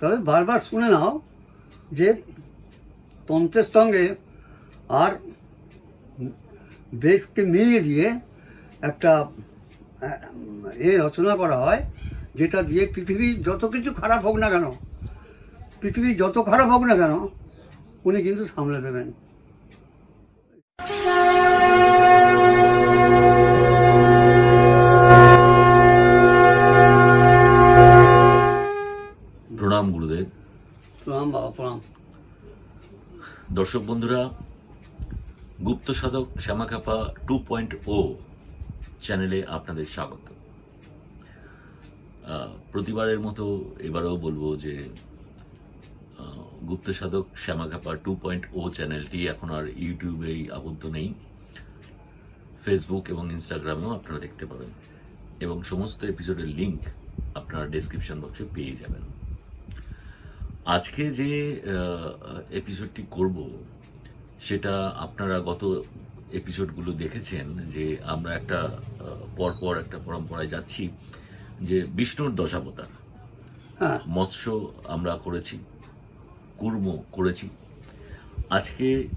তবে বারবার শুনে নাও যে তন্ত্রের সঙ্গে আর বেশকে মিলিয়ে দিয়ে একটা এ রচনা করা হয়, যেটা দিয়ে পৃথিবী যত কিছু খারাপ হোক না কেন, পৃথিবী যত খারাপ হোক না কেন, উনি কিন্তু সামলে দেবেন। প্রণাম দর্শক বন্ধুরা, গুপ্ত সাধক শ্যামাখাপা টু পয়েন্ট ও চ্যানেলে আপনাদের স্বাগত। প্রতিবারের মতো এবারেও বলব যে গুপ্ত সাধক শ্যামাখাপা টু পয়েন্ট ও চ্যানেলটি এখন আর ইউটিউবেই আবদ্ধ নেই। ফেসবুক এবং ইনস্টাগ্রামেও আপনারা দেখতে পাবেন। এবং সমস্ত এপিসোডের লিংক আপনারা ডেসক্রিপশন বক্সে পেয়ে যাবেন। আজকে যে এপিসোডটি করব সেটা আপনারা গত এপিসোডগুলো দেখেছেন যে আমরা একটা পরপর একটা পরম্পরায় যাচ্ছি যে বিষ্ণুর দশাবতার। হ্যাঁ। মৎস্য আমরা করেছি কুর্ম করেছি। আজকে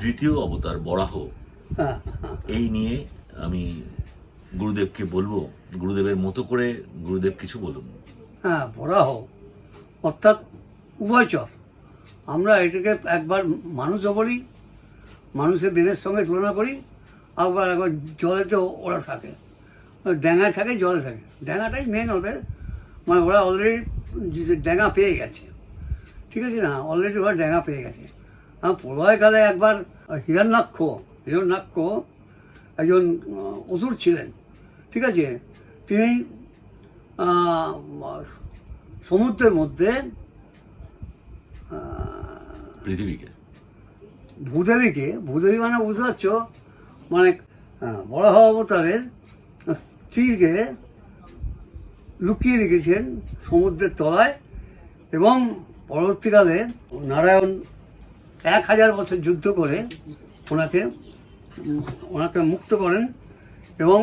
তৃতীয় অবতার বরাহ। হ্যাঁ হ্যাঁ। এই নিয়ে আমি গুরুদেবকে বলব গুরুদেবের মতো করে গুরুদেব কিছু বলুন। হ্যাঁ বরাহ। অর্থাৎ উভয়চর। আমরা এটাকে একবার মানুষও বলি, মানুষের বেদের সঙ্গে তুলনা করি, আবার একবার জলেতেও ওরা থাকে। ড্যাঙায় থাকে, জলে থাকে। ড্যাঙাটাই মেন ওদের মানে ওরা অলরেডি ড্যাঙা পেয়ে গেছে। ঠিক আছে না? অলরেডি ওরা ড্যাঙা পেয়ে গেছে। আমার প্রলয়কালে একবার হিরণ্যাক্ষ হিরণ্যাক্ষ একজন অসুর ছিলেন। ঠিক আছে? তিনি সমুদ্রের মধ্যে পৃথিবীকে। ভূদেবীকে ভূদেবী মানে বুঝতে পারছ? মানে বড় অবতারের স্ত্রীকে লুকিয়ে রেখেছেন সমুদ্রের তলায় এবং পরবর্তীকালে নারায়ণ এক হাজার বছর যুদ্ধ করে ওনাকে ওনাকে মুক্ত করেন এবং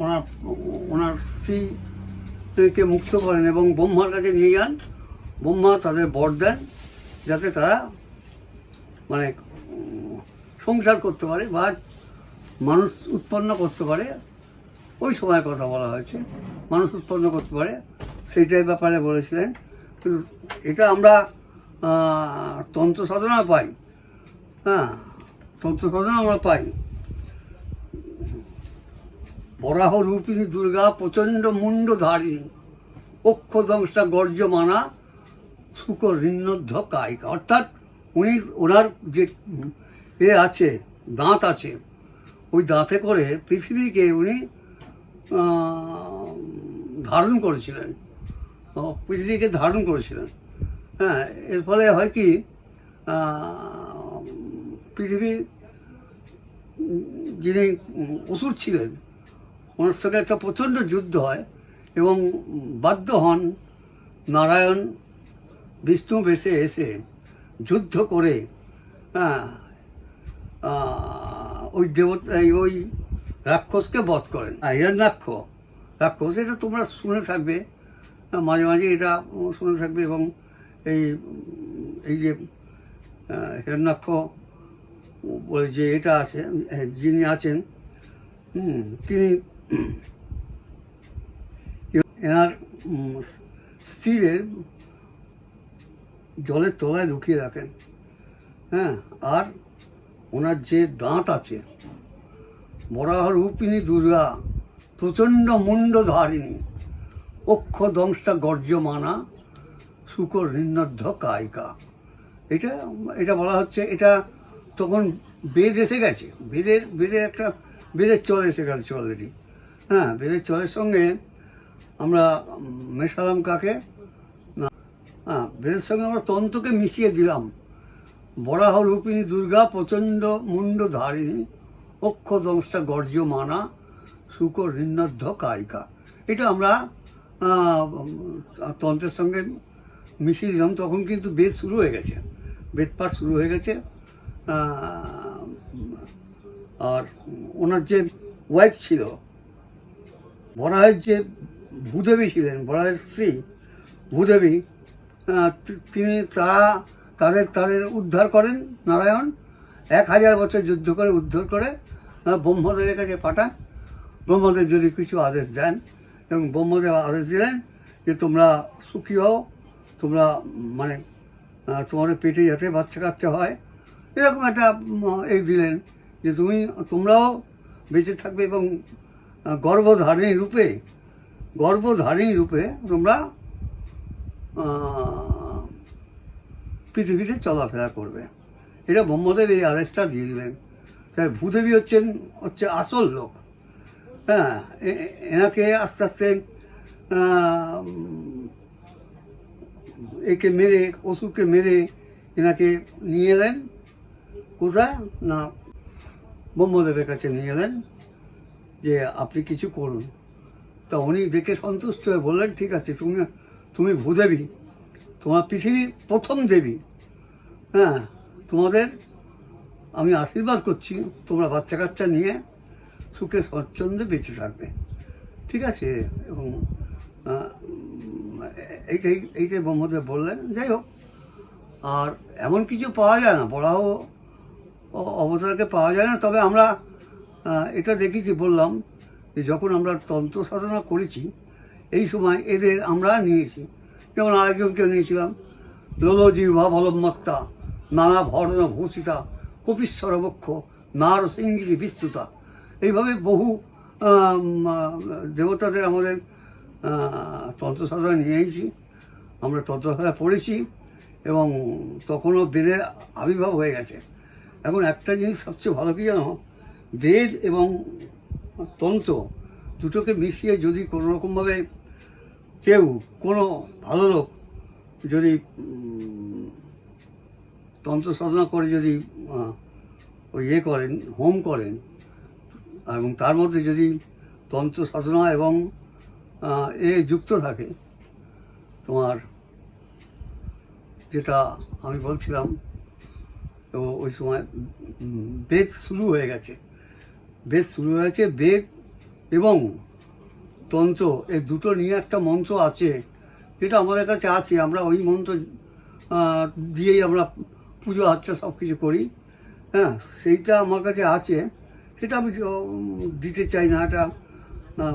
ওনার ওনার স্ত্রীকে মুক্ত করেন এবং ব্রহ্মার কাছে নিয়ে যান। ব্রহ্মা তাদের বর দেন যাতে তারা মানে সংসার করতে পারে বা মানুষ উৎপন্ন করতে পারে। ওই সময়ের কথা বলা হয়েছে, মানুষ উৎপন্ন করতে পারে। সেইটাই ব্যাপারে বলেছিলেন। এটা আমরা তন্ত্র সাধনা পাই। হ্যাঁ তন্ত্র সাধনা আমরা পাই। বরাহ রূপিণী দুর্গা প্রচণ্ড মুন্ড ধারিণী অক্ষদংশা গর্জ মানা শুকর ঋণধ্য কায়িকা অর্থাৎ উনি ওনার যে এ আছে, দাঁত আছে, ওই দাঁতে করে পৃথিবীকে উনি ধারণ করেছিলেন। পৃথিবীকে ধারণ করেছিলেন। হ্যাঁ এর ফলে হয় কি পৃথিবী, যিনি অসুর ছিলেন, ওনার সঙ্গে একটা প্রচণ্ড যুদ্ধ হয় এবং বাধ্য হন নারায়ণ বিষ্ণু বেশে এসে যুদ্ধ করে হ্যাঁ ওই দেবতা ওই রাক্ষসকে বধ করেন। হিরণ্যাক্ষ রাক্ষস এটা তোমরা শুনে থাকবে। হ্যাঁ, মাঝে মাঝে এটা শুনে থাকবে এবং এই এই যে হিরণ্যাক্ষ বলে যে এটা আছে যিনি আছেন তিনি এনার স্ত্রীদের জলের তলায় লুকিয়ে রাখেন। হ্যাঁ আর ওনার যে দাঁত আছে বরাহ রূপিণী দুর্গা, প্রচণ্ড মুন্ড ধারিণী অক্ষ দংশটা গর্জ মানা শুকর ঋণধ্য কায়িকা। এটা এটা বলা হচ্ছে, এটা তখন বেদ এসে গেছে। বেদের বেদের একটা, বেদের চল এসে গেছে অলরেডি হ্যাঁ বেদের চলের সঙ্গে আমরা মেশালাম কাকে? বেদের সঙ্গে আমরা তন্ত্রকে মিশিয়ে দিলাম। বরাহ রূপিণী দুর্গা প্রচণ্ড মুন্ড ধারিণী অক্ষ দংশা গর্জ মানা, শুকর ঋণধ্য কায়িকা। এটা আমরা তন্ত্রের সঙ্গে মিশিয়ে দিলাম, তখন কিন্তু বেদ শুরু হয়ে গেছে। বেদ পাঠ শুরু হয়ে গেছে। আর ওনার যে ওয়াইফ ছিল, বরাহের যে ভূদেবী ছিলেন, বরাহের স্ত্রী, ভূদেবী তিনি তারা তাদের তাদের উদ্ধার করেন নারায়ণ। এক হাজার বছর যুদ্ধ করে উদ্ধার করে ব্রহ্মদেবের কাছে পাঠান। ব্রহ্মদেব যদি কিছু আদেশ দেন এবং ব্রহ্মদেব আদেশ দিলেন যে তোমরা সুখী হও তোমরা মানে তোমাদের পেটে যাতে বাচ্চা কাচ্চা হয়। এরকম একটা এই দিলেন যে তুমি তোমরাও বেঁচে থাকবে এবং আহ, গর্ভধারিণী রূপে গর্ভধারিণী রূপে তোমরা পৃথিবীতে চলাফেরা করবে। এটা ব্রহ্মদেব এই আদেশটা দিয়ে দিলেন। তাই ভূদেবী হচ্ছেন, হচ্ছে আসল লোক। হ্যাঁ এনাকে আস্তে আস্তে একে মেরে, অসুরকে মেরে এনাকে নিয়ে এলেন। কোথায়? না, ব্রহ্মদেবের কাছে নিয়ে এলেন যে, আপনি কিছু করুন। তা উনি দেখে সন্তুষ্ট হয়ে বললেন, ঠিক আছে, তুমি তুমি ভূদেবী তোমার পৃথিবীর প্রথম দেবী। হ্যাঁ তোমাদের আমি আশীর্বাদ করছি, তোমরা বাচ্চা কাচ্চা নিয়ে সুখে স্বচ্ছন্দে বেঁচে থাকবে। ঠিক আছে? এবং এইটাই এইটাই ব্রহ্মদেব বললেন, যাই হোক, আর এমন কিছু পাওয়া যায় না বড়াও অবতারকে পাওয়া যায় না, তবে আমরা এটা দেখেছি, বললাম যে যখন আমরা তন্ত্র সাধনা করেছি এই সময় এদের আমরা নিয়েছি। যেমন আরেকজনকে নিয়েছিলাম লোলজিহ্বা বলম্মত্তা নানা ভর্ণ ভূষিতা কপিশ্বর বক্ষ নার সিঙ্গিরি বিস্তুতা এইভাবে বহু দেবতাদের আমাদের তন্ত্রসাধনা নিয়েছি আমরা তন্ত্রসাধনা পড়েছি এবং তখনও বেদের আবির্ভাব হয়ে গেছে। এখন একটা জিনিস সবচেয়ে ভালো কি জানো? বেদ এবং তন্ত্র দুটোকে মিশিয়ে যদি কোনো রকমভাবে কেউ, কোনো ভালো লোক যদি তন্ত্র সাধনা করে যদি ওই ইয়ে করেন, হোম করেন, এবং তার মধ্যে যদি তন্ত্র সাধনা এবং এ যুক্ত থাকে, তোমার যেটা আমি বলছিলাম তো ওই সময় বেদ শুরু হয়ে গেছে। বেদ শুরু হয়েছে, বেদ এবং তন্ত্র এই দুটো নিয়ে একটা মন্ত্র আছে। যেটা আমাদের কাছে আছে আমরা ওই মন্ত্র দিয়েই আমরা পুজো আচ্ছা সব কিছু করি। হ্যাঁ সেইটা আমার কাছে আছে। সেটা আমি দিতে চাই না এটা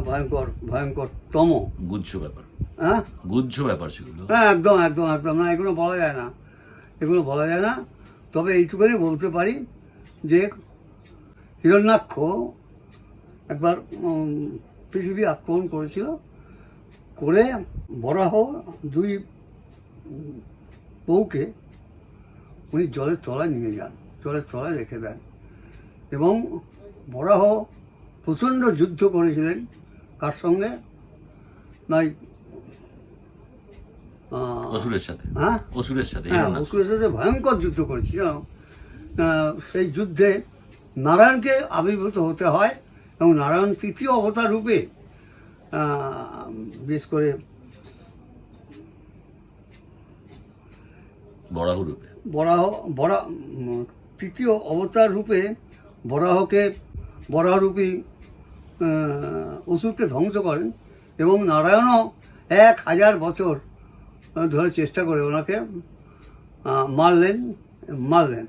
ভয়ঙ্কর ভয়ঙ্কর তম গুজ্জ ব্যাপার। হ্যাঁ? গুজ্জ ব্যাপার সেগুলো। হ্যাঁ একদম একদম একদম না এগুলো বলা যায় না। এগুলো বলা যায় না। তবে এইটুকুনি বলতে পারি যে হিরণ্যাক্ষ একবার পৃথিবী আক্রমণ করেছিল করে বরাহ দুই বউকে উনি জলের তলায় নিয়ে যান জলের তলায় রেখে দেন এবং বরাহ প্রচণ্ড যুদ্ধ করেছিলেন। কার সঙ্গে? নাই অসুরের সাথে। হ্যাঁ? অসুরের সাথে হ্যাঁ অসুরের সাথে ভয়ঙ্কর যুদ্ধ করেছি জানো সেই যুদ্ধে নারায়ণকে আবির্ভূত হতে হয়। এবং নারায়ণ তৃতীয় অবতার রূপে বিশেষ করে বরাহ রূপে। বরাহ বরা তৃতীয় অবতার রূপে বরাহকে বরাহরূপী অসুরকে ধ্বংস করেন এবং নারায়ণও এক হাজার বছর ধরে চেষ্টা করে ওনাকে মারলেন মারলেন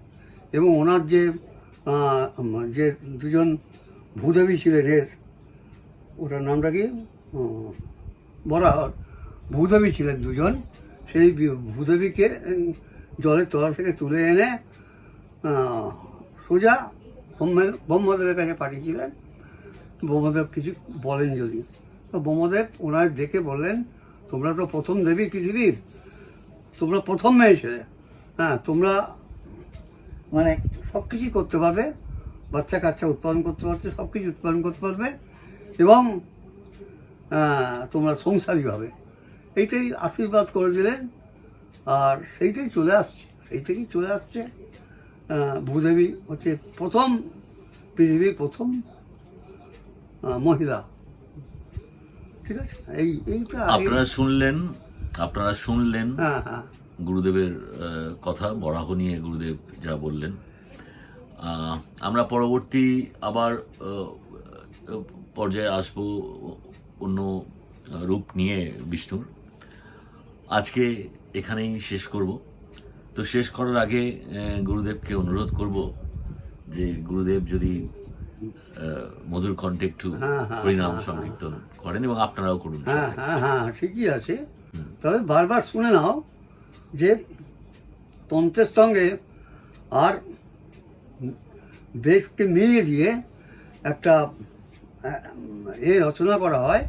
এবং ওনার যে যে দুজন ভূদেবী ছিলেন এর। ওটার নামটা কি? বরাহর ভূদেবী ছিলেন দুজন। সেই ভূদেবীকে জলের তলা থেকে তুলে এনে সোজা ব্রহ্মদেবের কাছে পাঠিয়েছিলেন। ব্রহ্মদেব কিছু বলেন যদি। তো ব্রহ্মদেব ওনার দেখে বললেন, তোমরা তো প্রথম দেবী পৃথিবীর। তোমরা প্রথম মেয়ে ছেলে হ্যাঁ তোমরা মানে সব কিছুই করতে পারবে। বাচ্চা কাচ্চা উৎপাদন করতে পারছে সব কিছু উৎপাদন করতে পারবে এবং তোমরা সংসারী হবে। এইটাই আশীর্বাদ করে দিলেন আর সেইটাই চলে আসছে সেই থেকেই চলে আসছে। ভূদেবী হচ্ছে প্রথম পৃথিবীর প্রথম মহিলা। ঠিক আছে? এই এইটা এই- আপনারা শুনলেন আপনারা শুনলেন হ্যাঁ হ্যাঁ। গুরুদেবের কথা বরাহ নিয়ে গুরুদেব যা বললেন। আমরা পরবর্তী আবার পর্যায়ে আসব অন্য রূপ নিয়ে বিষ্ণুর। আজকে এখানেই শেষ করব। তো শেষ করার আগে গুরুদেবকে অনুরোধ করব যে গুরুদেব যদি মধুর কণ্ঠে একটু হ্যাঁ, হ্যাঁ, হরিনাম হ্যাঁ, সংকীর্তন করেন এবং আপনারাও করুন হ্যাঁ হ্যাঁ হ্যাঁ ঠিকই আছে। তবে বারবার শুনে নাও যে তন্ত্রের সঙ্গে আর বেশকে মিলিয়ে দিয়ে একটা এ রচনা করা হয়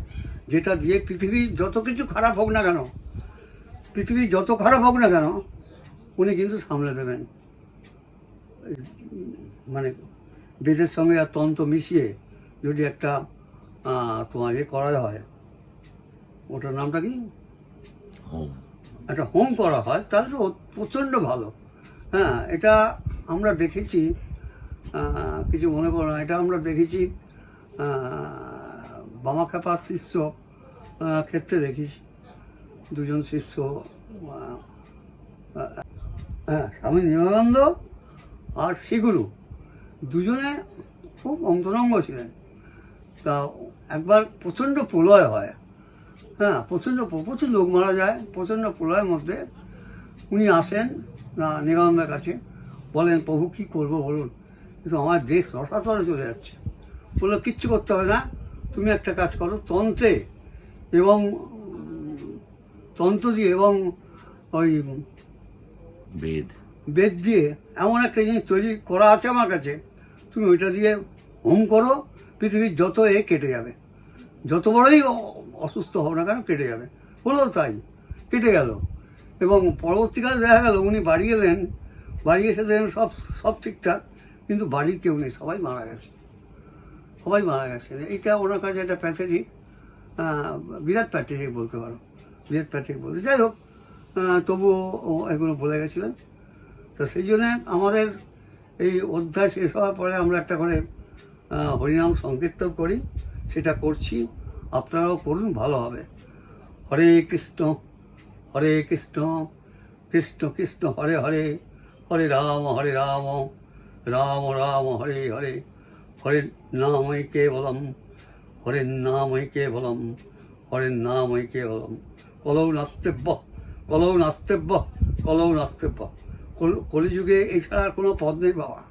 যেটা দিয়ে পৃথিবী যত কিছু খারাপ হোক না কেন পৃথিবী যত খারাপ হোক না কেন উনি কিন্তু সামলে দেবেন। মানে বেদের সঙ্গে আর তন্ত্র মিশিয়ে যদি একটা তোমার এ করা হয় ওটার নামটা কি? একটা হোম করা হয় তাহলে তো প্রচণ্ড ভালো। হ্যাঁ এটা আমরা দেখেছি কিছু মনে করো না, এটা আমরা দেখেছি বামাখ্যাপার শিষ্য ক্ষেত্রে দেখেছি। দুজন শিষ্য হ্যাঁ স্বামী নিমানন্দ আর শ্রীগুরু দুজনে খুব অন্তরঙ্গ ছিলেন। তা একবার প্রচণ্ড প্রলয় হয়। হ্যাঁ প্রচণ্ড প্রচুর লোক মারা যায়, প্রচণ্ড প্রলয়ের মধ্যে উনি আসেন, না নিগমের কাছে। বলেন প্রভু কী করব বলুন? কিন্তু আমার দেশ রসাতলে চলে যাচ্ছে। বলল কিচ্ছু করতে হবে না তুমি একটা কাজ করো তন্ত্রে এবং তন্ত্র দিয়ে এবং ওই বেদ। বেদ দিয়ে এমন একটা জিনিস তৈরি করা আছে আমার কাছে। তুমি ওইটা দিয়ে হোম করো পৃথিবীর যত এ কেটে যাবে। যত বড়ই অসুস্থ হোক না কেন কেটে যাবে। হলো তাই কেটে গেল। এবং পরবর্তীকালে দেখা গেল উনি বাড়ি এলেন বাড়ি এসে দেখেন সব সব ঠিকঠাক, কিন্তু বাড়ির কেউ নেই, সবাই মারা গেছে। সবাই মারা গেছে। এটা ওনার কাছে একটা প্যাথেটিক বিরাট প্যাথেটিক বলতে পারো। বিরাট প্যাথেটিক বলতে। যাই হোক তবুও এগুলো বলে গেছিলেন। তো সেই জন্যে আমাদের এই অধ্যায় শেষ হওয়ার পরে আমরা একটা করে হরিনাম সংকীর্তন করি। সেটা করছি। আপনারাও করুন, ভালো হবে। হরে কৃষ্ণ হরে কৃষ্ণ কৃষ্ণ কৃষ্ণ, হরে হরে। হরে রাম হরে রাম রাম রাম, হরে হরে। হরে নামই কেবলম হরে নামই কেবলম হরে নামই কেবলম। কলৌ নাস্তেব্য কলৌ নাস্তেব্য কলৌ নাস্তেব্য। কল- কলিযুগে এছাড়া আর কোনো পদ নেই বাবা।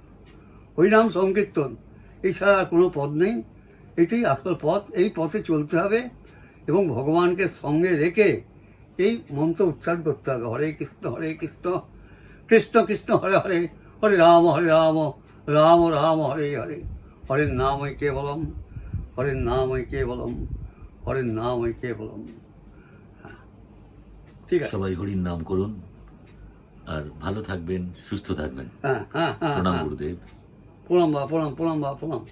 হরিনাম সংকীর্তন এছাড়া আর কোনো পদ নেই। এটাই আসল পথ, এই পথে চলতে হবে এবং ভগবানকে সঙ্গে রেখে এই মন্ত্র উচ্চারণ করতে হবে। হরে কৃষ্ণ হরে কৃষ্ণ কৃষ্ণ কৃষ্ণ হরে হরে হরে রাম হরে রাম রাম রাম হরে হরে হরে হরের নাম কেবলম হরের ওই কেবলম নাম ওই কেবলম। বলম ঠিক আছে। সবাই হরির নাম করুন আর ভালো থাকবেন সুস্থ থাকবেন। হ্যাঁ হ্যাঁ হ্যাঁ প্রণাম হ্যাঁ। গুরুদেব। প্রণাম বা প্রণাম প্রণাম বা প্রণাম।